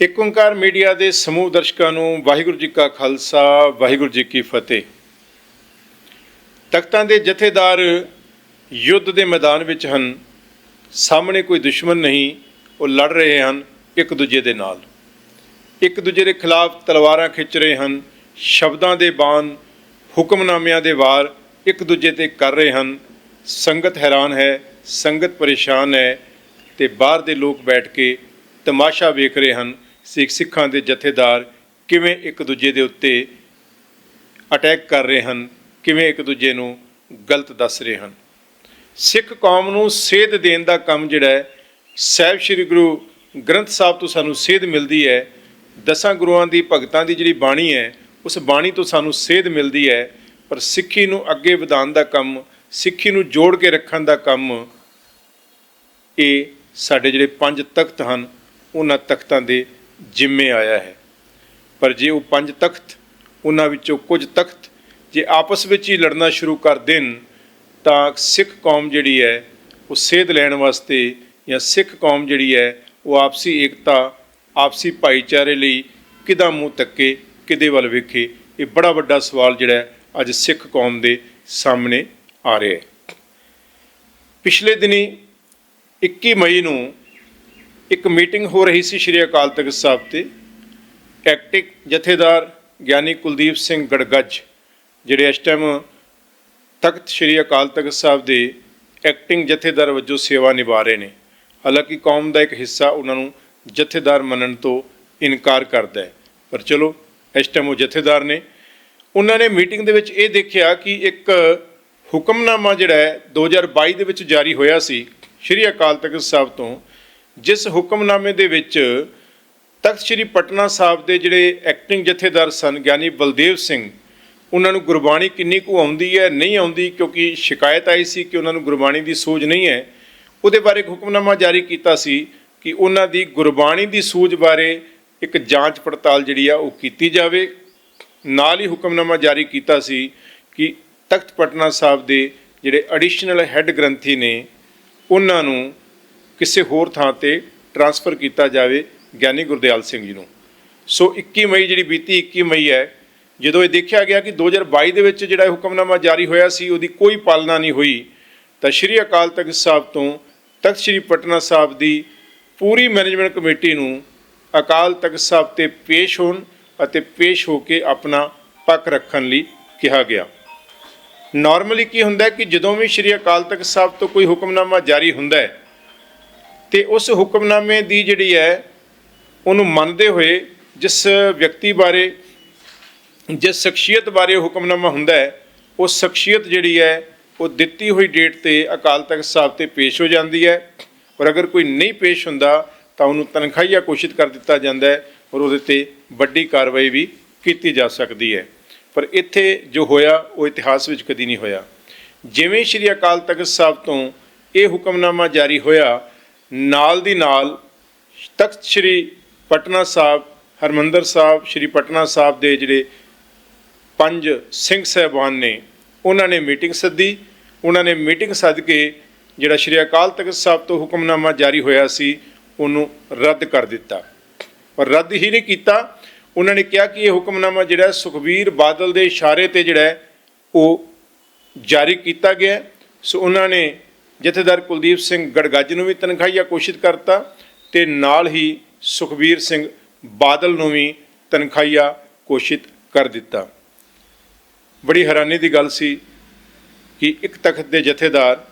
ਇੱਕ ਓੰਕਾਰ ਮੀਡੀਆ ਦੇ ਸਮੂਹ ਦਰਸ਼ਕਾਂ ਨੂੰ ਵਾਹਿਗੁਰੂ ਜੀ ਕਾ ਖਾਲਸਾ, ਵਾਹਿਗੁਰੂ ਜੀ ਕੀ ਫਤਿਹ। ਤਖਤਾਂ ਦੇ ਜਥੇਦਾਰ ਯੁੱਧ ਦੇ ਮੈਦਾਨ ਵਿੱਚ ਹਨ। ਸਾਹਮਣੇ ਕੋਈ ਦੁਸ਼ਮਣ ਨਹੀਂ, ਉਹ ਲੜ ਰਹੇ ਹਨ ਇੱਕ ਦੂਜੇ ਦੇ ਨਾਲ। ਇੱਕ ਦੂਜੇ ਦੇ ਖਿਲਾਫ ਤਲਵਾਰਾਂ ਖਿੱਚ ਰਹੇ ਹਨ, ਸ਼ਬਦਾਂ ਦੇ ਬਾਣ, ਹੁਕਮਨਾਮਿਆਂ ਦੇ ਵਾਰ ਇੱਕ ਦੂਜੇ ਤੇ ਕਰ ਰਹੇ ਹਨ। ਸੰਗਤ ਹੈਰਾਨ ਹੈ, ਸੰਗਤ ਪਰੇਸ਼ਾਨ ਹੈ ਤੇ ਬਾਹਰ ਦੇ ਲੋਕ ਬੈਠ ਕੇ ਤਮਾਸ਼ਾ ਵੇਖ ਰਹੇ ਹਨ। ਸਿੱਖ ਸਿੱਖਾਂ ਦੇ ਜਥੇਦਾਰ ਕਿਵੇਂ ਇੱਕ ਦੂਜੇ ਦੇ ਉੱਤੇ ਅਟੈਕ ਕਰ ਰਹੇ ਹਨ, ਕਿਵੇਂ ਇੱਕ ਦੂਜੇ ਨੂੰ ਗਲਤ ਦੱਸ ਰਹੇ ਹਨ। ਸਿੱਖ ਕੌਮ ਨੂੰ ਸੇਧ ਦੇਣ ਦਾ ਕੰਮ ਜਿਹੜਾ ਹੈ, ਸਾਹਿਬ ਸ੍ਰੀ ਗੁਰੂ ਗ੍ਰੰਥ ਸਾਹਿਬ ਤੋਂ ਸਾਨੂੰ ਸੇਧ ਮਿਲਦੀ ਹੈ। ਦਸਾਂ ਗੁਰੂਆਂ ਦੀ, ਭਗਤਾਂ ਦੀ ਜਿਹੜੀ ਬਾਣੀ ਹੈ, ਉਸ ਬਾਣੀ ਤੋਂ ਸਾਨੂੰ ਸੇਧ ਮਿਲਦੀ ਹੈ। ਪਰ ਸਿੱਖੀ ਨੂੰ ਅੱਗੇ ਵਧਾਉਣ ਦਾ ਕੰਮ, ਸਿੱਖੀ ਨੂੰ ਜੋੜ ਕੇ ਰੱਖਣ ਦਾ ਕੰਮ, ਇਹ ਸਾਡੇ ਜਿਹੜੇ ਪੰਜ ਤਖਤ ਹਨ, ਉਹਨਾਂ ਤਖਤਾਂ ਦੇ ਜਿੰਮੇ ਆਇਆ ਹੈ। ਪਰ ਜੇ ਉਹ ਪੰਜ ਤਖਤ, ਉਹਨਾਂ ਵਿੱਚੋਂ ਕੁਝ ਤਖਤ ਜੇ ਆਪਸ ਵਿੱਚ ਹੀ ਲੜਨਾ ਸ਼ੁਰੂ ਕਰ ਦੇਣ, ਤਾਂ ਸਿੱਖ ਕੌਮ ਜਿਹੜੀ ਹੈ, ਉਹ ਸੇਧ ਲੈਣ ਵਾਸਤੇ ਜਾਂ ਸਿੱਖ ਕੌਮ ਜਿਹੜੀ ਹੈ, ਉਹ ਆਪਸੀ ਏਕਤਾ, ਆਪਸੀ ਭਾਈਚਾਰੇ ਲਈ ਕਿਹਦਾ ਮੂੰਹ ਤੱਕੇ, ਕਿਹਦੇ ਵੱਲ ਵੇਖੇ, ਇਹ ਬੜਾ ਵੱਡਾ ਸਵਾਲ ਜਿਹੜਾ ਅੱਜ ਸਿੱਖ ਕੌਮ ਦੇ ਸਾਹਮਣੇ ਆ ਰਿਹਾ ਹੈ। ਪਿਛਲੇ ਦਿਨੀ 21 ਮਈ ਨੂੰ ਇੱਕ ਮੀਟਿੰਗ ਹੋ ਰਹੀ ਸੀ ਸ਼੍ਰੀ ਅਕਾਲ ਤਖਤ ਸਾਹਿਬ ਤੇ। ਐਕਟਿਕ ਜਥੇਦਾਰ ਗਿਆਨੀ ਕੁਲਦੀਪ ਸਿੰਘ ਗੜਗੱਜ, ਜਿਹੜੇ ਇਸ ਟਾਈਮ ਤਖਤ ਸ਼੍ਰੀ ਅਕਾਲ ਤਖਤ ਸਾਹਿਬ ਦੇ ਐਕਟਿੰਗ ਜਥੇਦਾਰ ਵਜੋਂ ਸੇਵਾ ਨਿਭਾ ਰਹੇ ਨੇ। ਹਾਲਾਂਕਿ ਕੌਮ ਦਾ ਇੱਕ ਹਿੱਸਾ ਉਹਨਾਂ ਨੂੰ ਜਥੇਦਾਰ ਮੰਨਣ ਤੋਂ ਇਨਕਾਰ ਕਰਦਾ ਹੈ। ਪਰ ਚਲੋ, ਇਸ ਟਾਈਮ ਉਹ ਜਥੇਦਾਰ ਨੇ। ਉਹਨਾਂ ਨੇ ਮੀਟਿੰਗ ਦੇ ਵਿੱਚ ਇਹ ਦੇਖਿਆ ਕਿ ਇੱਕ ਹੁਕਮਨਾਮਾ ਜਿਹੜਾ ਹੈ 2022 ਦੇ ਵਿੱਚ ਜਾਰੀ ਹੋਇਆ ਸੀ ਸ਼੍ਰੀ ਅਕਾਲ ਤਖਤ ਸਾਹਿਬ ਤੋਂ ਜਿਸ ਹੁਕਮਨਾਮੇ ਦੇ ਵਿੱਚ ਤਖਤ ਸ਼੍ਰੀ ਪਟਨਾ ਸਾਹਿਬ ਦੇ ਜਿਹੜੇ ਐਕਟਿੰਗ ਜਥੇਦਾਰ ਸਨ, ਗਿਆਨੀ ਬਲਦੇਵ ਸਿੰਘ, ਉਹਨਾਂ ਨੂੰ ਗੁਰਬਾਣੀ ਕਿੰਨੀ ਕੁ ਆਉਂਦੀ ਹੈ, ਨਹੀਂ ਆਉਂਦੀ, ਕਿਉਂਕਿ ਸ਼ਿਕਾਇਤ ਆਈ ਸੀ ਕਿ ਉਹਨਾਂ ਨੂੰ ਗੁਰਬਾਣੀ ਦੀ ਸੂਝ ਨਹੀਂ ਹੈ, ਉਹਦੇ ਬਾਰੇ ਇੱਕ ਹੁਕਮਨਾਮਾ ਜਾਰੀ ਕੀਤਾ ਸੀ ਕਿ ਉਹਨਾਂ ਦੀ ਗੁਰਬਾਣੀ ਦੀ ਸੂਝ ਬਾਰੇ ਇੱਕ ਜਾਂਚ ਪੜਤਾਲ ਜਿਹੜੀ ਆ ਉਹ ਕੀਤੀ ਜਾਵੇ। ਨਾਲ ਹੀ ਹੁਕਮਨਾਮਾ ਜਾਰੀ ਕੀਤਾ ਸੀ ਕਿ ਤਖਤ ਪਟਨਾ ਸਾਹਿਬ ਦੇ ਜਿਹੜੇ ਐਡੀਸ਼ਨਲ ਹੈੱਡ ਗ੍ਰੰਥੀ ਨੇ, ਉਹਨਾਂ ਨੂੰ ਕਿਸੇ ਹੋਰ ਥਾਂ ਤੇ ਟਰਾਂਸਫਰ ਕੀਤਾ ਜਾਵੇ ਗਿਆਨੀ ਗੁਰਦਿਆਲ ਸਿੰਘ ਜੀ ਨੂੰ। ਸੋ 21 ਮਈ ਜਿਹੜੀ ਬੀਤੀ 21 ਮਈ ਹੈ, ਜਦੋਂ ਇਹ ਦੇਖਿਆ ਗਿਆ ਕਿ 2022 ਦੇ ਵਿੱਚ ਜਿਹੜਾ ਹੁਕਮਨਾਮਾ ਜਾਰੀ ਹੋਇਆ ਸੀ, ਉਹਦੀ ਕੋਈ ਪਾਲਣਾ ਨਹੀਂ ਹੋਈ, ਤਾਂ ਸ਼੍ਰੀ ਅਕਾਲ ਤਖਤ ਸਾਹਿਬ ਤੋਂ ਤਖਤ ਸ਼੍ਰੀ ਪਟਨਾ ਸਾਹਿਬ ਦੀ ਪੂਰੀ ਮੈਨੇਜਮੈਂਟ ਕਮੇਟੀ ਨੂੰ ਅਕਾਲ ਤਖਤ ਸਾਹਿਬ ਤੇ ਪੇਸ਼ ਹੋਣ ਅਤੇ ਪੇਸ਼ ਹੋ ਕੇ ਆਪਣਾ ਪੱਖ ਰੱਖਣ ਲਈ ਕਿਹਾ ਗਿਆ। ਨਾਰਮਲੀ ਕੀ ਹੁੰਦਾ ਕਿ ਜਦੋਂ ਵੀ ਸ਼੍ਰੀ ਅਕਾਲ ਤਖਤ ਸਾਹਿਬ ਤੋਂ ਕੋਈ ਹੁਕਮਨਾਮਾ ਜਾਰੀ ਹੁੰਦਾ ਹੈ ਤੇ ਉਸ ਹੁਕਮਨਾਮੇ ਦੀ ਜਿਹੜੀ ਹੈ, ਉਹਨੂੰ ਮੰਨਦੇ ਹੋਏ ਜਿਸ ਵਿਅਕਤੀ ਬਾਰੇ, ਜਿਸ ਸ਼ਖਸੀਅਤ ਬਾਰੇ ਹੁਕਮਨਾਮਾ ਹੁੰਦਾ ਹੈ, ਉਹ ਸ਼ਖਸੀਅਤ ਜਿਹੜੀ ਹੈ, ਉਹ ਦਿੱਤੀ ਹੋਈ ਡੇਟ ਤੇ ਅਕਾਲ ਤਖਤ ਸਾਹਿਬ ਤੇ ਪੇਸ਼ ਹੋ ਜਾਂਦੀ ਹੈ। ਔਰ ਅਗਰ ਕੋਈ ਨਹੀਂ ਪੇਸ਼ ਹੁੰਦਾ, ਤਾਂ ਉਹਨੂੰ ਤਨਖਾਹੀਆ ਘੋਸ਼ਿਤ ਕਰ ਦਿੱਤਾ ਜਾਂਦਾ ਹੈ ਔਰ ਉਹਦੇ ਤੇ ਵੱਡੀ ਕਾਰਵਾਈ ਵੀ ਕੀਤੀ ਜਾ ਸਕਦੀ ਹੈ। ਪਰ ਇੱਥੇ ਜੋ ਹੋਇਆ, ਉਹ ਇਤਿਹਾਸ ਵਿੱਚ ਕਦੀ ਨਹੀਂ ਹੋਇਆ। ਜਿਵੇਂ ਸ਼੍ਰੀ ਅਕਾਲ ਤਖਤ ਸਾਹਿਬ ਤੋਂ ਇਹ ਹੁਕਮਨਾਮਾ ਜਾਰੀ ਹੋਇਆ ਨਾਲ ਦੀ ਨਾਲ ਤਖਤ ਸ਼੍ਰੀ ਪਟਨਾ ਸਾਹਿਬ, ਹਰਮੰਦਰ ਸਾਹਿਬ, ਸ਼੍ਰੀ ਪਟਨਾ ਸਾਹਿਬ ਦੇ ਜਿਹੜੇ ਪੰਜ ਸਿੰਘ ਸਹਿਬਾਨ ਨੇ, ਉਹਨਾਂ ਨੇ ਮੀਟਿੰਗ ਸੱਦੀ। ਉਹਨਾਂ ਨੇ ਮੀਟਿੰਗ ਸੱਦ ਕੇ ਜਿਹੜਾ ਸ਼੍ਰੀ ਅਕਾਲ ਤਖਤ ਸਾਹਿਬ ਤੋਂ ਹੁਕਮਨਾਮਾ ਜਾਰੀ ਹੋਇਆ ਸੀ, ਉਹਨੂੰ ਰੱਦ ਕਰ ਦਿੱਤਾ। ਪਰ ਰੱਦ ਹੀ ਨਹੀਂ ਕੀਤਾ। ਉਹਨਾਂ ਨੇ ਕਿਹਾ ਕਿ ਇਹ ਹੁਕਮਨਾਮਾ ਜਿਹੜਾ ਹੈ ਸੁਖਬੀਰ ਬਾਦਲ ਦੇ ਇਸ਼ਾਰੇ ਤੇ ਜਿਹੜਾ ਉਹ ਜਾਰੀ ਕੀਤਾ ਗਿਆ। ਸੋ ਉਹਨਾਂ ਨੇ ਜਥੇਦਾਰ ਕੁਲਦੀਪ ਸਿੰਘ ਗੜਗੱਜ ਨੂੰ ਵੀ ਤਨਖਾਹੀਆ ਘੋਸ਼ਿਤ ਕਰਤਾ ਤੇ ਨਾਲ ਹੀ ਸੁਖਬੀਰ ਸਿੰਘ ਬਾਦਲ ਨੂੰ ਵੀ ਤਨਖਾਹੀਆ ਘੋਸ਼ਿਤ ਕਰ ਦਿੱਤਾ। ਬੜੀ ਹੈਰਾਨੀ ਦੀ ਗੱਲ ਸੀ ਕਿ ਇੱਕ ਤਖਤ ਦੇ ਜਥੇਦਾਰ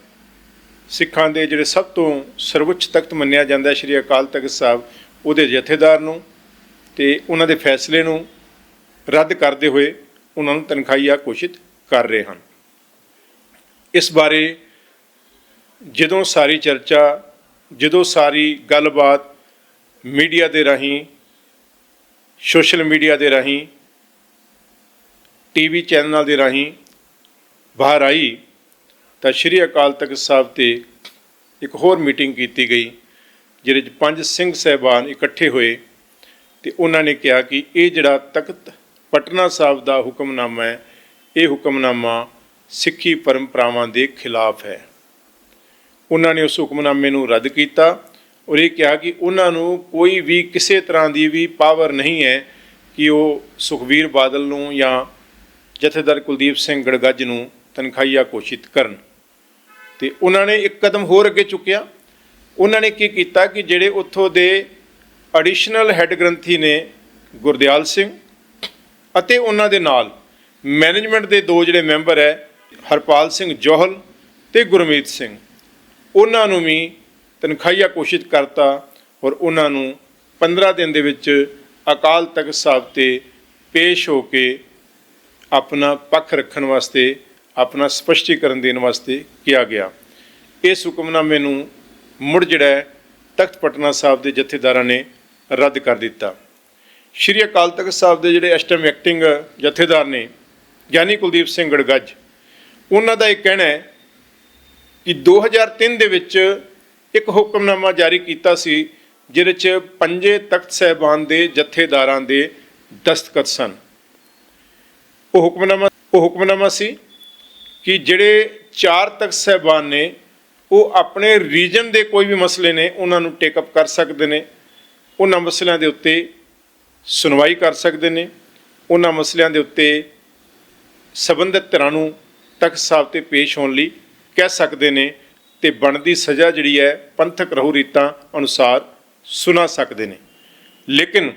ਸਿੱਖਾਂ ਦੇ ਜਿਹੜੇ ਸਭ ਤੋਂ ਸਰਵਉੱਚ ਤਖਤ ਮੰਨਿਆ ਜਾਂਦਾ ਸ਼੍ਰੀ ਅਕਾਲ ਤਖਤ ਸਾਹਿਬ, ਉਹਦੇ ਜਥੇਦਾਰ ਨੂੰ ਤੇ ਉਹਨਾਂ ਦੇ ਫੈਸਲੇ ਨੂੰ ਰੱਦ ਕਰਦੇ ਹੋਏ ਉਹਨਾਂ ਨੂੰ ਤਨਖਾਹੀਆ ਘੋਸ਼ਿਤ ਕਰ ਰਹੇ ਹਨ। ਇਸ ਬਾਰੇ ਜਦੋਂ ਸਾਰੀ ਚਰਚਾ, ਜਦੋਂ ਸਾਰੀ ਗੱਲਬਾਤ ਮੀਡੀਆ ਦੇ ਰਾਹੀਂ, ਸੋਸ਼ਲ ਮੀਡੀਆ ਦੇ ਰਾਹੀਂ, ਟੀਵੀ ਚੈਨਲਾਂ ਦੇ ਰਾਹੀਂ ਬਾਹਰ ਆਈ, ਤਾਂ ਸ਼੍ਰੀ ਅਕਾਲ ਤਖਤ ਸਾਹਿਬ ਤੇ ਇੱਕ ਹੋਰ ਮੀਟਿੰਗ ਕੀਤੀ ਗਈ, ਜਿਹਦੇ ਵਿੱਚ ਪੰਜ ਸਿੰਘ ਸਹਿਬਾਨ ਇਕੱਠੇ ਹੋਏ, ਤੇ ਉਹਨਾਂ ਨੇ ਕਿਹਾ ਕਿ ਇਹ ਜਿਹੜਾ ਤਖਤ ਪਟਨਾ ਸਾਹਿਬ ਦਾ ਹੁਕਮਨਾਮਾ ਹੈ, ਇਹ ਹੁਕਮਨਾਮਾ ਸਿੱਖੀ ਪਰੰਪਰਾਵਾਂ ਦੇ ਖਿਲਾਫ ਹੈ। ਉਹਨਾਂ ਨੇ ਉਸ ਹੁਕਮਨਾਮੇ ਨੂੰ ਰੱਦ ਕੀਤਾ ਔਰ ਇਹ ਕਿਹਾ ਕਿ ਉਹਨਾਂ ਨੂੰ ਕੋਈ ਵੀ ਕਿਸੇ ਤਰ੍ਹਾਂ ਦੀ ਵੀ ਪਾਵਰ ਨਹੀਂ ਹੈ ਕਿ ਉਹ ਸੁਖਬੀਰ ਬਾਦਲ ਨੂੰ ਜਾਂ ਜਥੇਦਾਰ ਕੁਲਦੀਪ ਸਿੰਘ ਗੜਗੱਜ ਨੂੰ ਤਨਖਾਹੀਆ ਘੋਸ਼ਿਤ ਕਰਨ। ਤੇ ਉਹਨਾਂ ਨੇ ਇੱਕ ਕਦਮ ਹੋਰ ਅੱਗੇ ਚੁੱਕਿਆ। ਉਹਨਾਂ ਨੇ ਕੀ ਕੀਤਾ ਕਿ ਜਿਹੜੇ ਉੱਥੋਂ ਦੇ ਐਡੀਸ਼ਨਲ ਹੈੱਡ ਗ੍ਰੰਥੀ ਨੇ ਗੁਰਦਿਆਲ ਸਿੰਘ ਅਤੇ ਉਹਨਾਂ ਦੇ ਨਾਲ ਮੈਨੇਜਮੈਂਟ ਦੇ ਦੋ ਜਿਹੜੇ ਮੈਂਬਰ ਹੈ, ਹਰਪਾਲ ਸਿੰਘ ਜੋਹਲ ਤੇ ਗੁਰਮੀਤ ਸਿੰਘ। ਉਹਨਾਂ ਨੂੰ ਵੀ ਤਨਖਾਹੀਆ ਘੋਸ਼ਿਤ ਕਰਤਾ ਔਰ ਉਹਨਾਂ ਨੂੰ 15 ਦਿਨ ਦੇ ਵਿੱਚ ਅਕਾਲ ਤਖਤ ਸਾਹਿਬ ਤੇ ਪੇਸ਼ ਹੋ ਕੇ ਆਪਣਾ ਪੱਖ ਰੱਖਣ ਵਾਸਤੇ, ਆਪਣਾ ਸਪਸ਼ਟੀਕਰਨ ਦੇਣ ਵਾਸਤੇ ਕਿਹਾ ਗਿਆ। ਇਸ ਹੁਕਮਨਾਮੇ ਨੂੰ ਮੁੜ ਜਿਹੜਾ ਤਖਤ ਪਟਨਾ ਸਾਹਿਬ ਦੇ ਜਥੇਦਾਰਾਂ ਨੇ ਰੱਦ ਕਰ ਦਿੱਤਾ। ਸ਼੍ਰੀ ਅਕਾਲ ਤਖਤ ਸਾਹਿਬ ਦੇ ਜਿਹੜੇ ਇਸ ਐਕਟਿੰਗ ਜਥੇਦਾਰ ਨੇ, ਗਿਆਨੀ ਕੁਲਦੀਪ ਸਿੰਘ ਗੜਗੱਜ, ਉਹਨਾਂ ਦਾ ਇਹ ਕਹਿਣਾ ਹੈ ਕਿ 2003 ਦੇ ਵਿੱਚ ਇੱਕ ਹੁਕਮਨਾਮਾ ਜਾਰੀ ਕੀਤਾ ਸੀ, ਜਿਹਦੇ 'ਚ ਪੰਜੇ ਤਖਤ ਸਹਿਬਾਨ ਦੇ ਜਥੇਦਾਰਾਂ ਦੇ ਦਸਤਖਤ ਸਨ। ਉਹ ਹੁਕਮਨਾਮਾ ਉਹ ਹੁਕਮਨਾਮਾ ਸੀ ਕਿ ਜਿਹੜੇ ਚਾਰ ਤਖਤ ਸਹਿਬਾਨ ਨੇ, ਉਹ ਆਪਣੇ ਰੀਜਨ ਦੇ ਕੋਈ ਵੀ ਮਸਲੇ ਨੇ, ਉਹਨਾਂ ਨੂੰ ਟੇਕ ਅਪ ਕਰ ਸਕਦੇ ਨੇ। ਉਹਨਾਂ ਮਸਲਿਆਂ ਦੇ ਉੱਤੇ ਸੁਣਵਾਈ ਕਰ ਸਕਦੇ ਨੇ। ਉਹਨਾਂ ਮਸਲਿਆਂ ਦੇ ਉੱਤੇ ਸਬੰਧਤ ਧਿਰਾਂ ਨੂੰ ਤਖਤ ਸਾਹਿਬ ਤੇ ਪੇਸ਼ ਹੋਣ ਲਈ ਕਹਿ ਸਕਦੇ ਨੇ ਤੇ ਬਣਦੀ ਸਜ਼ਾ ਜਿਹੜੀ ਹੈ ਪੰਥਕ ਰਹੂ ਰੀਤਾਂ ਅਨੁਸਾਰ ਸੁਣਾ ਸਕਦੇ ਨੇ। ਲੇਕਿਨ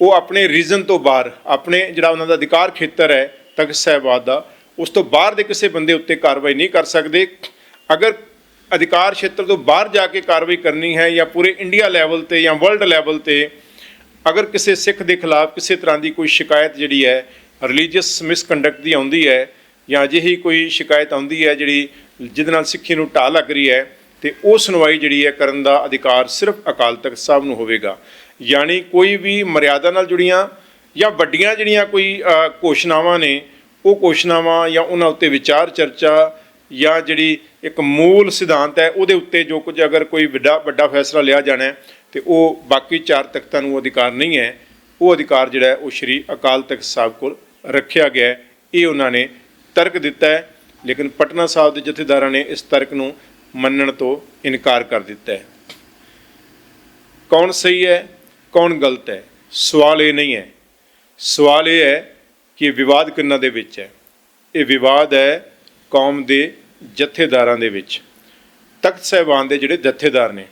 ਉਹ ਆਪਣੇ ਰੀਜਨ ਤੋਂ ਬਾਹਰ, ਆਪਣੇ ਜਿਹੜਾ ਉਹਨਾਂ ਦਾ ਅਧਿਕਾਰ ਖੇਤਰ ਹੈ ਤਖਤ ਸਾਹਿਬਾਦ ਦਾ, ਉਸ ਤੋਂ ਬਾਹਰ ਦੇ ਕਿਸੇ ਬੰਦੇ ਉੱਤੇ ਕਾਰਵਾਈ ਨਹੀਂ ਕਰ ਸਕਦੇ। ਅਗਰ ਅਧਿਕਾਰ ਖੇਤਰ ਤੋਂ ਬਾਹਰ ਜਾ ਕੇ ਕਾਰਵਾਈ ਕਰਨੀ ਹੈ ਜਾਂ ਪੂਰੇ ਇੰਡੀਆ ਲੈਵਲ ਤੇ ਜਾਂ ਵਰਲਡ ਲੈਵਲ ਤੇ, ਅਗਰ ਕਿਸੇ ਸਿੱਖ ਦੇ ਖਿਲਾਫ ਕਿਸੇ ਤਰ੍ਹਾਂ ਦੀ ਕੋਈ ਸ਼ਿਕਾਇਤ ਜਿਹੜੀ ਹੈ ਰਿਲੀਜੀਅਸ ਮਿਸਕੰਡਕਟ ਦੀ ਆਉਂਦੀ ਹੈ ਜਾਂ ਅਜਿਹੀ ਕੋਈ ਸ਼ਿਕਾਇਤ ਆਉਂਦੀ ਹੈ ਜਿਹੜੀ ਜਿਹਦੇ ਨਾਲ ਸਿੱਖੀ ਨੂੰ ਢਾਹ ਲੱਗ ਰਹੀ ਹੈ ਤੇ ਉਹ ਸੁਣਵਾਈ ਜਿਹੜੀ ਹੈ ਕਰਨ ਦਾ ਅਧਿਕਾਰ ਸਿਰਫ ਅਕਾਲ ਤਖਤ ਸਾਹਿਬ ਨੂੰ ਹੋਵੇਗਾ। ਯਾਨੀ ਕੋਈ ਵੀ ਮਰਿਆਦਾ ਨਾਲ ਜੁੜੀਆਂ ਜਾਂ ਵੱਡੀਆਂ ਜਿਹੜੀਆਂ ਕੋਈ ਘੋਸ਼ਣਾਵਾਂ ਨੇ, ਉਹ ਘੋਸ਼ਣਾਵਾਂ ਜਾਂ ਉਹਨਾਂ ਉੱਤੇ ਵਿਚਾਰ ਚਰਚਾ ਜਾਂ ਜਿਹੜੀ ਇੱਕ ਮੂਲ ਸਿਧਾਂਤ ਹੈ ਉਹਦੇ ਉੱਤੇ ਜੋ ਕੁਝ ਅਗਰ ਕੋਈ ਵੱਡਾ ਵੱਡਾ ਫੈਸਲਾ ਲਿਆ ਜਾਣਾ ਹੈ ਤੇ ਉਹ ਬਾਕੀ ਚਾਰ ਤਖਤਾਂ ਨੂੰ ਅਧਿਕਾਰ ਨਹੀਂ ਹੈ, ਉਹ ਅਧਿਕਾਰ ਜਿਹੜਾ ਹੈ ਉਹ ਸ਼੍ਰੀ ਅਕਾਲ ਤਖਤ ਸਾਹਿਬ ਕੋਲ ਰੱਖਿਆ ਗਿਆ ਹੈ। ਇਹ ਉਹਨਾਂ ਨੇ ਤਰਕ ਦਿੱਤਾ ਹੈ। ਲੇਕਿਨ ਪਟਨਾ ਸਾਹਿਬ ਦੇ ਜਥੇਦਾਰਾਂ ਨੇ ਇਸ ਤਰਕ ਨੂੰ ਮੰਨਣ ਤੋਂ ਇਨਕਾਰ ਕਰ ਦਿੱਤਾ ਹੈ। ਕੌਣ ਸਹੀ ਹੈ, ਕੌਣ ਗਲਤ ਹੈ? ਸਵਾਲ ਇਹ ਨਹੀਂ ਹੈ। ਸਵਾਲ ਇਹ ਹੈ ਕਿ ਵਿਵਾਦ ਕਿੰਨਾ ਦੇ ਵਿੱਚ ਹੈ? ਇਹ ਵਿਵਾਦ ਹੈ ਕੌਮ ਦੇ ਜਥੇਦਾਰਾਂ ਦੇ ਵਿੱਚ। ਤਖਤ ਸਾਹਿਬਾਨ ਦੇ ਜਿਹੜੇ ਜਥੇਦਾਰ ਨੇ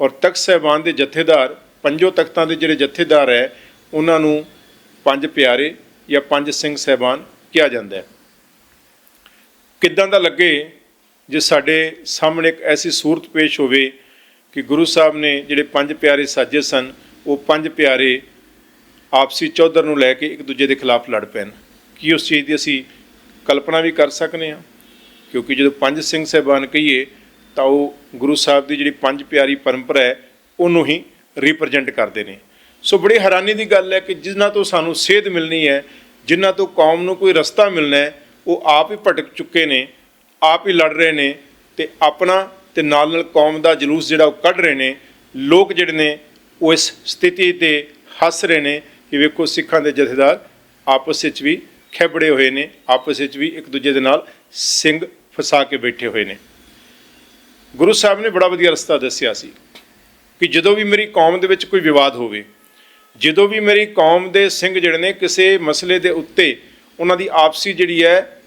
ਔਰ ਤਖਤ ਸਾਹਿਬਾਨ ਦੇ ਜਥੇਦਾਰ ਪੰਜੋ ਤਖਤਾਂ ਦੇ ਜਿਹੜੇ ਜਥੇਦਾਰ ਹੈ, ਉਹਨਾਂ ਨੂੰ ਪੰਜ ਪਿਆਰੇ ਜਾਂ ਪੰਜ ਸਿੰਘ ਸਾਹਿਬਾਨ ਕਿਹਾ ਜਾਂਦਾ ਹੈ। ਕਿੱਦਾਂ ਦਾ ਲੱਗੇ ਜੇ ਸਾਡੇ ਸਾਹਮਣੇ ਇੱਕ ਐਸੀ ਸੂਰਤ ਪੇਸ਼ ਹੋਵੇ ਕਿ ਗੁਰੂ ਸਾਹਿਬ ਨੇ ਜਿਹੜੇ ਪੰਜ ਪਿਆਰੇ ਸਾਜੇ ਸਨ, ਉਹ ਪੰਜ ਪਿਆਰੇ ਆਪਸੀ ਚੌਧਰ ਨੂੰ ਲੈ ਕੇ ਇੱਕ ਦੂਜੇ ਦੇ ਖਿਲਾਫ ਲੜ ਪੈਣ। ਕੀ ਉਸ ਚੀਜ਼ ਦੀ ਅਸੀਂ ਕਲਪਨਾ ਵੀ ਕਰ ਸਕਨੇ ਹਾਂ ਕਿਉਂਕਿ ਜਦੋਂ ਪੰਜ ਸਿੰਘ ਸਾਹਿਬਾਨ ਕਹੀਏ, ਤਾਂ ਉਹ ਗੁਰੂ ਸਾਹਿਬ ਦੀ ਜਿਹੜੀ ਪੰਜ ਪਿਆਰੀ ਪਰੰਪਰਾ ਹੈ, ਉਹਨੂੰ ਹੀ ਰਿਪਰੈਜ਼ੈਂਟ ਕਰਦੇ ਨੇ। ਸੋ ਬੜੀ ਹੈਰਾਨੀ ਦੀ ਗੱਲ ਹੈ ਕਿ ਜਿਨ੍ਹਾਂ ਤੋਂ ਸਾਨੂੰ ਸੇਧ ਮਿਲਣੀ ਹੈ, ਜਿਨ੍ਹਾਂ ਤੋਂ ਕੌਮ ਨੂੰ ਕੋਈ ਰਸਤਾ ਮਿਲਣਾ ਹੈ ਉਹ ਆਪ ਹੀ ਭਟਕ ਚੁੱਕੇ ਨੇ, ਆਪ ਹੀ ਲੜ ਰਹੇ ਨੇ ਤੇ ਆਪਣਾ ਤੇ ਨਾਲ ਨਾਲ ਕੌਮ ਦਾ ਜਲੂਸ ਜਿਹੜਾ ਉਹ ਕੱਢ ਰਹੇ ਨੇ, ਲੋਕ ਜਿਹੜੇ ਨੇ ਉਹ ਇਸ ਸਥਿਤੀ ਤੇ ਹੱਸ ਰਹੇ ਨੇ ਕਿ ਵੇਖੋ ਸਿੱਖਾਂ ਦੇ ਜਥੇਦਾਰ ਆਪਸ ਵਿੱਚ ਵੀ ਖੇਬੜੇ ਹੋਏ ਨੇ, ਆਪਸ ਵਿੱਚ ਵੀ ਇੱਕ ਦੂਜੇ ਦੇ ਨਾਲ ਸਿੰਘ ਫਸਾ ਕੇ ਬੈਠੇ ਹੋਏ ਨੇ। ਗੁਰੂ ਸਾਹਿਬ ਨੇ ਬੜਾ ਵਧੀਆ ਰਸਤਾ ਦੱਸਿਆ ਸੀ ਕਿ ਜਦੋਂ ਵੀ ਮੇਰੀ ਕੌਮ ਦੇ ਵਿੱਚ ਕੋਈ ਵਿਵਾਦ ਹੋਵੇ, ਜਦੋਂ ਵੀ ਮੇਰੀ ਕੌਮ ਦੇ ਸਿੰਘ ਜਿਹੜੇ ਨੇ ਕਿਸੇ ਮਸਲੇ ਦੇ ਉੱਤੇ ਉਹਨਾਂ ਦੀ ਆਪਸੀ ਜਿਹੜੀ ਹੈ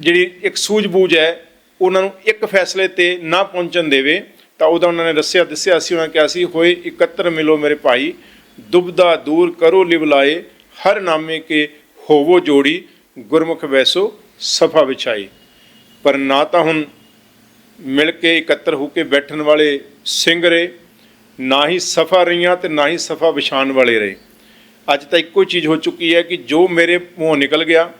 ਜਿਹੜੀ ਇੱਕ ਸੂਝ-ਬੂਝ ਹੈ, ਉਹਨਾਂ ਨੂੰ ਇੱਕ ਫੈਸਲੇ ਤੇ ਨਾ ਪਹੁੰਚਣ ਦੇਵੇ, ਤਾਂ ਉਹਦਾ ਉਹਨਾਂ ਨੇ ਦੱਸਿਆ ਦੱਸਿਆ ਸੀ, ਉਹਨਾਂ ਕਿਹਾ ਸੀ, ਹੋਏ ਇਕੱਤਰ ਮਿਲੋ ਮੇਰੇ ਭਾਈ, ਦੁਬਦਾ ਦੂਰ ਕਰੋ ਲਿਵਲਾਏ ਹਰ ਨਾਮੇ ਕੇ ਹੋਵੋ ਜੋੜੀ, ਗੁਰਮੁਖ ਵੈਸੋ ਸਫਾ ਵਿਛਾਈ। ਪਰ ਨਾ ਤਾਂ ਹੁਣ ਮਿਲ ਕੇ ਇਕੱਤਰ ਹੋ ਕੇ ਬੈਠਣ ਵਾਲੇ ਸਿੰਘ ਰਹੇ, ਨਾ ਹੀ ਸਫਾ ਰਹੀਆਂ ਤੇ ਨਾ ਹੀ ਸਫਾ ਵਿਛਾਣ ਵਾਲੇ ਰਹੇ। ਅੱਜ ਤਾਂ ਇੱਕੋ ਚੀਜ਼ ਹੋ ਚੁੱਕੀ ਹੈ ਕਿ ਜੋ ਮੇਰੇ ਮੂੰਹ ਨਿਕਲ ਗਿਆ,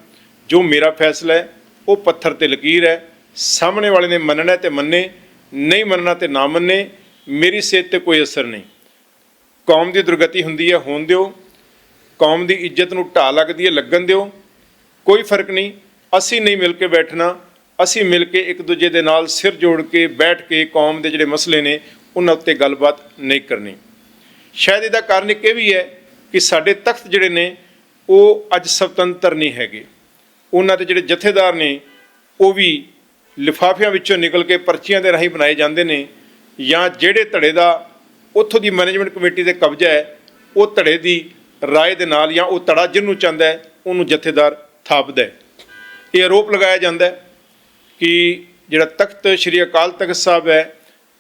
ਜੋ ਮੇਰਾ ਫੈਸਲਾ ਹੈ ਉਹ ਪੱਥਰ ਤੇ ਲਕੀਰ ਹੈ, ਸਾਹਮਣੇ ਵਾਲੇ ਨੇ ਮੰਨਣਾ ਹੈ ਤੇ ਮੰਨੇ, ਨਹੀਂ ਮੰਨਣਾ ਤੇ ਨਾ ਮੰਨੇ, ਮੇਰੀ ਸਿਹਤ ਤੇ ਕੋਈ ਅਸਰ ਨਹੀਂ। ਕੌਮ ਦੀ ਦੁਰਗਤੀ ਹੁੰਦੀ ਹੈ, ਹੋਣ ਦਿਓ। ਕੌਮ ਦੀ ਇੱਜ਼ਤ ਨੂੰ ਢਾਹ ਲੱਗਦੀ ਹੈ, ਲੱਗਣ ਦਿਓ। ਕੋਈ ਫ਼ਰਕ ਨਹੀਂ, ਅਸੀਂ ਨਹੀਂ ਮਿਲ ਕੇ ਬੈਠਣਾ, ਅਸੀਂ ਮਿਲ ਕੇ ਇੱਕ ਦੂਜੇ ਦੇ ਨਾਲ ਸਿਰ ਜੋੜ ਕੇ ਬੈਠ ਕੇ ਕੌਮ ਦੇ ਜਿਹੜੇ ਮਸਲੇ ਨੇ, ਉਹਨਾਂ ਉੱਤੇ ਗੱਲਬਾਤ ਨਹੀਂ ਕਰਨੀ। ਸ਼ਾਇਦ ਇਹਦਾ ਕਾਰਨ ਇੱਕ ਇਹ ਵੀ ਹੈ ਕਿ ਸਾਡੇ ਤਖਤ ਜਿਹੜੇ ਨੇ, ਉਹ ਅੱਜ ਸੁਤੰਤਰ ਨਹੀਂ ਹੈਗੇ। ਉਹਨਾਂ ਦੇ ਜਿਹੜੇ ਜਥੇਦਾਰ ਨੇ, ਉਹ ਵੀ ਲਿਫਾਫਿਆਂ ਵਿੱਚੋਂ ਨਿਕਲ ਕੇ ਪਰਚੀਆਂ ਦੇ ਰਾਹੀਂ ਬਣਾਏ ਜਾਂਦੇ ਨੇ ਜਾਂ ਜਿਹੜੇ ਧੜੇ ਦਾ ਉੱਥੋਂ ਦੀ ਮੈਨੇਜਮੈਂਟ ਕਮੇਟੀ ਦੇ ਕਬਜ਼ਾ ਹੈ, ਉਹ ਧੜੇ ਦੀ ਰਾਏ ਦੇ ਨਾਲ ਜਾਂ ਉਹ ਧੜਾ ਜਿਹਨੂੰ ਚਾਹੁੰਦਾ ਹੈ, ਉਹਨੂੰ ਜਥੇਦਾਰ ਥਾਪਦਾ ਹੈ। ਇਹ ਆਰੋਪ ਲਗਾਇਆ ਜਾਂਦਾ ਹੈ ਕਿ ਜਿਹੜਾ ਤਖਤ ਸ੍ਰੀ ਅਕਾਲ ਤਖਤ ਸਾਹਿਬ ਹੈ,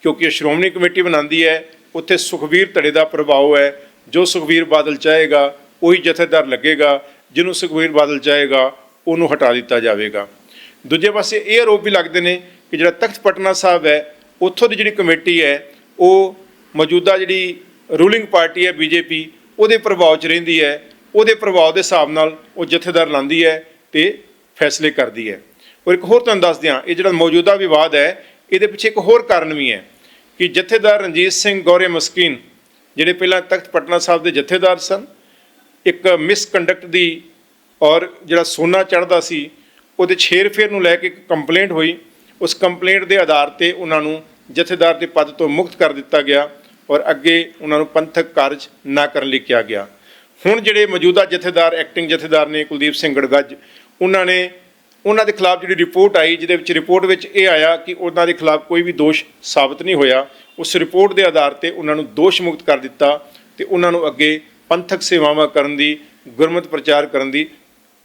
ਕਿਉਂਕਿ ਇਹ ਸ਼੍ਰੋਮਣੀ ਕਮੇਟੀ ਬਣਾਉਂਦੀ ਹੈ, ਉੱਥੇ ਸੁਖਬੀਰ ਧੜੇ ਦਾ ਪ੍ਰਭਾਵ ਹੈ, ਜੋ ਸੁਖਬੀਰ ਬਾਦਲ ਚਾਹੇਗਾ, ਉਹੀ ਜਥੇਦਾਰ ਲੱਗੇਗਾ, ਜਿਹਨੂੰ ਸੁਖਬੀਰ ਬਾਦਲ ਚਾਹੇਗਾ ਉਹਨੂੰ ਹਟਾ ਦਿੱਤਾ ਜਾਵੇਗਾ। ਦੂਜੇ ਪਾਸੇ ਇਹ ਆਰੋਪ ਵੀ ਲੱਗਦੇ ਨੇ ਕਿ ਜਿਹੜਾ ਤਖਤ ਪਟਨਾ ਸਾਹਿਬ ਹੈ, ਉੱਥੋਂ ਦੀ ਜਿਹੜੀ ਕਮੇਟੀ ਹੈ, ਉਹ ਮੌਜੂਦਾ ਜਿਹੜੀ ਰੂਲਿੰਗ ਪਾਰਟੀ ਹੈ ਬੀਜੇਪੀ, ਉਹਦੇ ਪ੍ਰਭਾਵ 'ਚ ਰਹਿੰਦੀ ਹੈ। ਉਹਦੇ ਪ੍ਰਭਾਵ ਦੇ ਹਿਸਾਬ ਨਾਲ ਉਹ ਜਥੇਦਾਰ ਲਾਂਦੀ ਹੈ ਤੇ ਫੈਸਲੇ ਕਰਦੀ ਹੈ। ਔਰ ਇੱਕ ਹੋਰ ਤੁਹਾਨੂੰ ਦੱਸ ਦਿਆਂ, ਇਹ ਜਿਹੜਾ ਮੌਜੂਦਾ ਵਿਵਾਦ ਹੈ, ਇਹਦੇ ਪਿੱਛੇ ਇੱਕ ਹੋਰ ਕਾਰਨ ਵੀ ਹੈ ਕਿ ਜਥੇਦਾਰ ਰਣਜੀਤ ਸਿੰਘ ਗੌਰੇ ਮਸਕੀਨ, ਜਿਹੜੇ ਪਹਿਲਾਂ ਤਖਤ ਪਟਨਾ ਸਾਹਿਬ ਦੇ ਜਥੇਦਾਰ ਸਨ, ਇੱਕ ਮਿਸਕੰਡਕਟ ਦੀ ਔਰ ਜਿਹੜਾ ਸੋਨਾ ਚੜਦਾ ਸੀ, ਉਹਦੇ ਛੇਰ-ਫੇਰ ਨੂੰ ਲੈ ਕੇ ਇੱਕ ਕੰਪਲੇਂਟ ਹੋਈ। ਉਸ ਕੰਪਲੇਂਟ ਦੇ ਆਧਾਰ ਤੇ ਉਹਨਾਂ ਨੂੰ ਜਥੇਦਾਰ ਦੇ ਪਦ ਤੋਂ ਮੁਕਤ ਕਰ ਦਿੱਤਾ ਗਿਆ ਔਰ ਅੱਗੇ ਉਹਨਾਂ ਨੂੰ ਪੰਥਕ ਕਾਰਜ ਨਾ ਕਰਨ ਲਈ ਕਿਹਾ ਗਿਆ। ਹੁਣ ਜਿਹੜੇ ਮੌਜੂਦਾ ਜਥੇਦਾਰ ਐਕਟਿੰਗ ਜਥੇਦਾਰ ਨੇ ਕੁਲਦੀਪ ਸਿੰਘ ਗੜਗੱਜ, ਉਹਨਾਂ ਨੇ, ਉਹਨਾਂ ਦੇ ਖਿਲਾਫ ਜਿਹੜੀ ਰਿਪੋਰਟ ਆਈ, ਜਿਹਦੇ ਵਿੱਚ ਰਿਪੋਰਟ ਵਿੱਚ ਇਹ ਆਇਆ ਕਿ ਉਹਨਾਂ ਦੇ ਖਿਲਾਫ ਕੋਈ ਵੀ ਦੋਸ਼ ਸਾਬਤ ਨਹੀਂ ਹੋਇਆ। ਉਸ ਰਿਪੋਰਟ ਦੇ ਆਧਾਰ ਤੇ ਉਹਨਾਂ ਨੂੰ ਦੋਸ਼ ਮੁਕਤ ਕਰ ਦਿੱਤਾ ਤੇ ਉਹਨਾਂ ਨੂੰ ਅੱਗੇ ਪੰਥਕ ਸੇਵਾਵਾਂ ਕਰਨ ਦੀ, ਗੁਰਮਤ ਪ੍ਰਚਾਰ ਕਰਨ ਦੀ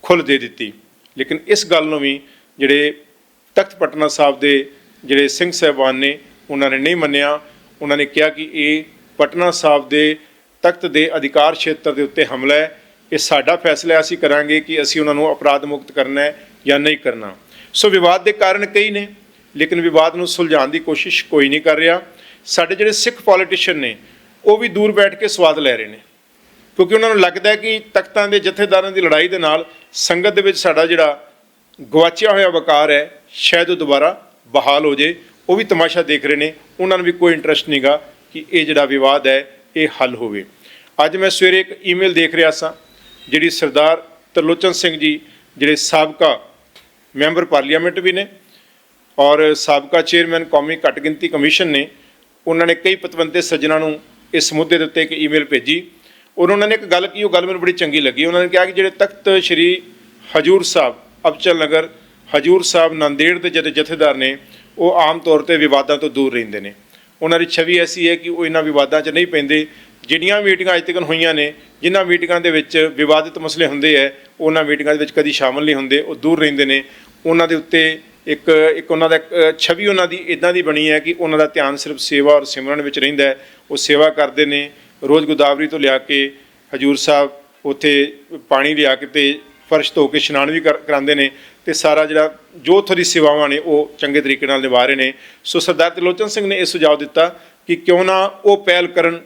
ਖੁੱਲ੍ਹ ਦੇ ਦਿੱਤੀ। ਲੇਕਿਨ ਇਸ ਗੱਲ ਨੂੰ ਵੀ ਜਿਹੜੇ ਤਖਤ ਪਟਨਾ ਸਾਹਿਬ ਦੇ ਜਿਹੜੇ ਸਿੰਘ ਸਾਹਿਬਾਨ ਨੇ, ਉਹਨਾਂ ਨੇ ਨਹੀਂ ਮੰਨਿਆ। ਉਹਨਾਂ ਨੇ ਕਿਹਾ ਕਿ ਇਹ ਪਟਨਾ ਸਾਹਿਬ ਦੇ ਤਖਤ ਦੇ ਅਧਿਕਾਰ ਖੇਤਰ ਦੇ ਉੱਤੇ ਹਮਲਾ ਹੈ। ਇਹ ਸਾਡਾ ਫੈਸਲਾ ਅਸੀਂ ਕਰਾਂਗੇ ਕਿ ਅਸੀਂ ਉਹਨਾਂ ਨੂੰ ਅਪਰਾਧ ਮੁਕਤ ਕਰਨਾ ਹੈ ਜਾਂ ਨਹੀਂ ਕਰਨਾ। ਸੋ ਵਿਵਾਦ ਦੇ ਕਾਰਨ ਕਈ ਨੇ, ਲੇਕਿਨ ਵਿਵਾਦ ਨੂੰ ਸੁਲਝਾਉਣ ਦੀ ਕੋਸ਼ਿਸ਼ ਕੋਈ ਨਹੀਂ ਕਰ ਰਿਹਾ। ਸਾਡੇ ਜਿਹੜੇ ਸਿੱਖ ਪੋਲੀਟੀਸ਼ੀਅਨ ਨੇ, ਉਹ ਵੀ ਦੂਰ ਬੈਠ ਕੇ ਸਵਾਦ ਲੈ ਰਹੇ ਨੇ। ਕਿਉਂਕਿ ਉਹਨਾਂ ਨੂੰ ਲੱਗਦਾ ਹੈ ਕਿ ਤਖਤਾਂ ਦੇ ਜਥੇਦਾਰਾਂ ਦੀ ਲੜਾਈ ਦੇ ਨਾਲ ਸੰਗਤ ਦੇ ਵਿੱਚ ਸਾਡਾ ਜਿਹੜਾ ਗਵਾਚਿਆ ਹੋਇਆ ਵਕਾਰ ਹੈ, ਸ਼ਾਇਦ ਉਹ ਦੁਬਾਰਾ ਬਹਾਲ ਹੋ ਜੇ ਉਹ ਵੀ ਤਮਾਸ਼ਾ ਦੇਖ ਰਹੇ ਨੇ। ਉਹਨਾਂ ਨੂੰ ਵੀ ਕੋਈ ਇੰਟਰਸਟ ਨਹੀਂਗਾ ਕਿ ਇਹ ਜਿਹੜਾ ਵਿਵਾਦ ਹੈ, ਇਹ ਹੱਲ ਹੋਵੇ। ਅੱਜ ਮੈਂ ਸਵੇਰੇ ਇੱਕ ਈਮੇਲ ਦੇਖ ਰਿਹਾ ਸਾਂ, ਜਿਹੜੀ ਸਰਦਾਰ ਤਰਲੋਚਨ ਸਿੰਘ ਜੀ, ਜਿਹੜੇ ਸਾਬਕਾ ਮੈਂਬਰ ਪਾਰਲੀਮੈਂਟ ਵੀ ਨੇ ਔਰ ਸਾਬਕਾ ਚੇਅਰਮੈਨ ਕੌਮੀ ਘੱਟ ਗਿਣਤੀ ਕਮਿਸ਼ਨ ਨੇ, ਉਹਨਾਂ ਨੇ ਕਈ ਪਤਵੰਤੇ ਸੱਜਣਾ ਨੂੰ ਇਸ ਮੁੱਦੇ ਦੇ ਉੱਤੇ ਇੱਕ ਈਮੇਲ ਭੇਜੀ। ਔਰ ਉਹਨਾਂ ਨੇ ਇੱਕ ਗੱਲ ਕੀ ਉਹ ਗੱਲ ਮੈਨੂੰ ਬੜੀ ਚੰਗੀ ਲੱਗੀ। ਉਹਨਾਂ ਨੇ ਕਿਹਾ ਕਿ ਜਿਹੜੇ ਤਖਤ ਸ੍ਰੀ ਹਜੂਰ ਸਾਹਿਬ, ਅਬਚਲ ਨਗਰ, ਹਜੂਰ ਸਾਹਿਬ ਨੰਦੇੜ ਦੇ ਜਿਹੜੇ ਜਥੇਦਾਰ ਨੇ, ਉਹ ਆਮ ਤੌਰ ਤੇ ਵਿਵਾਦਾਂ ਤੋਂ ਦੂਰ ਰਹਿੰਦੇ ਨੇ। ਉਹਨਾਂ ਦੀ ਛਵੀ ਐਸੀ ਹੈ ਕਿ ਉਹ ਇਹਨਾਂ ਵਿਵਾਦਾਂ 'ਚ ਨਹੀਂ ਪੈਂਦੇ। ਜਿਹੜੀਆਂ ਮੀਟਿੰਗਾਂ ਅੱਜ ਤੱਕ ਹੋਈਆਂ ਨੇ ਜਿਨ੍ਹਾਂ ਮੀਟਿੰਗਾਂ ਦੇ ਵਿੱਚ ਵਿਵਾਦਿਤ ਮਸਲੇ ਹੁੰਦੇ ਹੈ ਉਹਨਾਂ ਮੀਟਿੰਗਾਂ ਦੇ ਵਿੱਚ ਕਦੀ ਸ਼ਾਮਲ ਨਹੀਂ ਹੁੰਦੇ, ਉਹ ਦੂਰ ਰਹਿੰਦੇ ਨੇ। ਉਹਨਾਂ ਦੇ ਉੱਤੇ ਇੱਕ ਇੱਕ ਉਹਨਾਂ ਦਾ ਇੱਕ ਛਵੀ ਉਹਨਾਂ ਦੀ ਇਦਾਂ ਦੀ ਬਣੀ ਹੈ ਕਿ ਉਹਨਾਂ ਦਾ ਧਿਆਨ ਸਿਰਫ ਸੇਵਾ ਔਰ ਸਿਮਰਨ ਵਿੱਚ ਰਹਿੰਦਾ ਹੈ। ਉਹ ਸੇਵਾ ਕਰਦੇ ਨੇ ਰੋਜ਼ ਗੋਦਾਵਰੀ ਤੋਂ ਲਿਆ ਕੇ ਹਜੂਰ ਸਾਹਿਬ ਉੱਥੇ ਪਾਣੀ ਲਿਆ ਕੇ ਤੇ ਫਰਸ਼ ਧੋ ਕੇ ਇਸ਼ਨਾਨ ਵੀ ਕਰਾਉਂਦੇ ਨੇ ਤੇ ਸਾਰਾ ਜਿਹੜਾ ਜੋ ਉੱਥੋਂ ਦੀ ਸੇਵਾਵਾਂ ਨੇ ਉਹ ਚੰਗੇ ਤਰੀਕੇ ਨਾਲ ਨਿਭਾ ਰਹੇ ਨੇ। ਸੋ ਸਰਦਾਰ ਤਿਲੋਚਨ ਸਿੰਘ ਨੇ ਇਹ ਸੁਝਾਅ ਦਿੱਤਾ ਕਿ ਕਿਉਂ ਨਾ ਉਹ ਪਹਿਲ ਕਰਨ।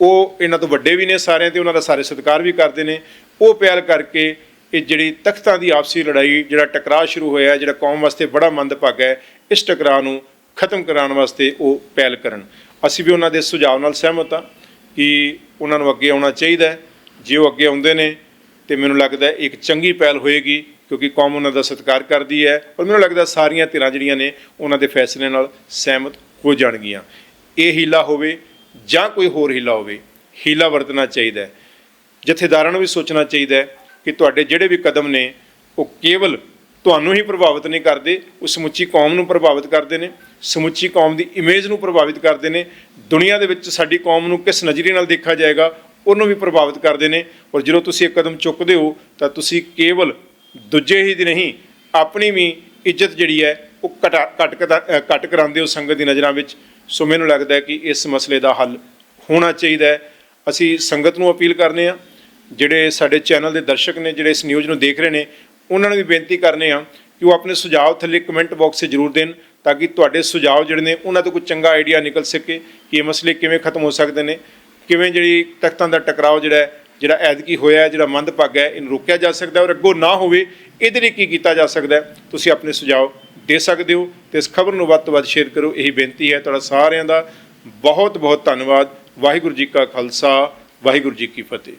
ਉਹ ਇਹਨਾਂ ਤੋਂ ਵੱਡੇ ਵੀ ਨੇ ਸਾਰਿਆਂ ਤੇ, ਉਹਨਾਂ ਦਾ ਸਾਰੇ ਸਤਿਕਾਰ ਵੀ ਕਰਦੇ ਨੇ। ਉਹ ਪਹਿਲ ਕਰਕੇ ਇਹ ਜਿਹੜੀ ਤਖਤਾਂ ਦੀ ਆਪਸੀ ਲੜਾਈ, ਜਿਹੜਾ ਟਕਰਾਅ ਸ਼ੁਰੂ ਹੋਇਆ, ਜਿਹੜਾ ਕੌਮ ਵਾਸਤੇ ਬੜਾ ਮੰਦਭਾਗਾ ਹੈ, ਇਸ ਟਕਰਾਅ ਨੂੰ ਖਤਮ ਕਰਾਉਣ ਵਾਸਤੇ ਉਹ ਪਹਿਲ ਕਰਨ। ਅਸੀਂ ਵੀ ਉਹਨਾਂ ਦੇ ਸੁਝਾਅ ਨਾਲ ਸਹਿਮਤ ਹਾਂ। ਕਿ ਉਹਨਾਂ ਨੂੰ ਅੱਗੇ ਆਉਣਾ ਚਾਹੀਦਾ ਜੇ ਉਹ ਅੱਗੇ ਆਉਂਦੇ ਨੇ, ਤੇ ਮੈਨੂੰ ਲੱਗਦਾ ਇੱਕ ਚੰਗੀ ਪਹਿਲ ਹੋਏਗੀ, ਕਿਉਂਕਿ ਕੌਮ ਉਹਨਾਂ ਦਾ ਸਤਿਕਾਰ ਕਰਦੀ ਹੈ ਔਰ ਮੈਨੂੰ ਲੱਗਦਾ ਸਾਰੀਆਂ ਧਿਰਾਂ ਜਿਹੜੀਆਂ ਨੇ, ਉਹਨਾਂ ਦੇ ਫੈਸਲੇ ਨਾਲ ਸਹਿਮਤ ਹੋ ਜਾਣਗੀਆਂ। ਇਹ ਹੀਲਾ ਹੋਵੇ ਜਾਂ ਕੋਈ ਹੋਰ ਹੀਲਾ ਹੋਵੇ, ਹੀਲਾ ਵਰਤਣਾ ਚਾਹੀਦਾ ਜਥੇਦਾਰਾਂ ਨੂੰ ਵੀ ਸੋਚਣਾ ਚਾਹੀਦਾ ਕਿ ਤੁਹਾਡੇ ਜਿਹੜੇ ਵੀ ਕਦਮ ਨੇ, ਉਹ ਕੇਵਲ ਤੁਹਾਨੂੰ ਹੀ ਪ੍ਰਭਾਵਿਤ ਨਹੀਂ ਕਰਦੇ, ਉਹ ਸਮੁੱਚੀ ਕੌਮ ਨੂੰ ਪ੍ਰਭਾਵਿਤ ਕਰਦੇ ਨੇ। ਸਮੁੱਚੀ ਕੌਮ ਦੀ ਇਮੇਜ ਨੂੰ ਪ੍ਰਭਾਵਿਤ ਕਰਦੇ ਨੇ। ਦੁਨੀਆ ਦੇ ਵਿੱਚ ਸਾਡੀ ਕੌਮ ਨੂੰ ਕਿਸ ਨਜ਼ਰੀਏ ਨਾਲ ਦੇਖਿਆ ਜਾਏਗਾ, ਉਹਨੂੰ ਵੀ ਪ੍ਰਭਾਵਿਤ ਕਰਦੇ ਨੇ। ਔਰ ਜਦੋਂ ਤੁਸੀਂ ਇੱਕ ਕਦਮ ਚੁੱਕਦੇ ਹੋ, ਤਾਂ ਤੁਸੀਂ ਕੇਵਲ ਦੂਜੇ ਹੀ ਦੀ ਨਹੀਂ ਆਪਣੀ ਵੀ ਇੱਜ਼ਤ ਜਿਹੜੀ ਹੈ, ਉਹ ਘਟਾ, ਘਟ ਘਟ ਕਰਾਉਂਦੇ ਹੋ ਸੰਗਤ ਦੀ ਨਜ਼ਰਾਂ ਵਿੱਚ। ਸੋ ਮੈਨੂੰ ਲੱਗਦਾ ਹੈ ਕਿ ਇਸ ਮਸਲੇ ਦਾ ਹੱਲ ਹੋਣਾ ਚਾਹੀਦਾ ਹੈ। ਅਸੀਂ ਸੰਗਤ ਨੂੰ ਅਪੀਲ ਕਰਨੇ ਆ ਜਿਹੜੇ ਸਾਡੇ ਚੈਨਲ ਦੇ ਦਰਸ਼ਕ ਨੇ, ਜਿਹੜੇ ਇਸ ਨਿਊਜ਼ ਨੂੰ ਦੇਖ ਰਹੇ ਨੇ, ਉਹਨਾਂ ਨੂੰ ਵੀ ਬੇਨਤੀ ਕਰਨੇ ਆ ਕਿ ਉਹ ਆਪਣੇ ਸੁਝਾਅ ਥੱਲੇ ਕਮੈਂਟ ਬਾਕਸ 'ਚ ਜ਼ਰੂਰ ਦੇਣ। ਤਾਂ ਕਿ ਤੁਹਾਡੇ ਸੁਝਾਅ ਜਿਹੜੇ ਨੇ, ਉਹਨਾਂ ਤੋਂ ਕੋਈ ਚੰਗਾ ਆਈਡੀਆ ਨਿਕਲ ਸਕੇ ਕਿ ਇਹ ਮਸਲੇ ਕਿਵੇਂ ਖਤਮ ਹੋ ਸਕਦੇ ਨੇ, ਕਿਵੇਂ ਜਿਹੜੀ ਤਖਤਾਂ ਦਾ ਟਕਰਾਓ ਜਿਹੜਾ ਜਿਹੜਾ ਐਦਕੀ ਹੋਇਆ ਜਿਹੜਾ ਮੰਦਭਾਗਾ ਹੈ, ਇਹਨੂੰ ਰੋਕਿਆ ਜਾ ਸਕਦਾ ਔਰ ਅੱਗੋਂ ਨਾ ਹੋਵੇ, ਇਹਦੇ ਲਈ ਕੀ ਕੀਤਾ ਜਾ ਸਕਦਾ ਤੁਸੀਂ ਆਪਣੇ ਸੁਝਾਅ ਦੇ ਸਕਦੇ ਹੋ ਤੇ ਇਸ ਖਬਰ ਨੂੰ ਵੱਧ ਤੋਂ ਵੱਧ ਸ਼ੇਅਰ ਕਰੋ। ਇਹੀ ਬੇਨਤੀ ਹੈ ਤੁਹਾਡਾ ਸਾਰਿਆਂ ਦਾ ਬਹੁਤ ਬਹੁਤ ਧੰਨਵਾਦ। ਵਾਹਿਗੁਰੂ ਜੀ ਕਾ ਖਾਲਸਾ, ਵਾਹਿਗੁਰੂ ਜੀ ਕੀ ਫਤਿਹ।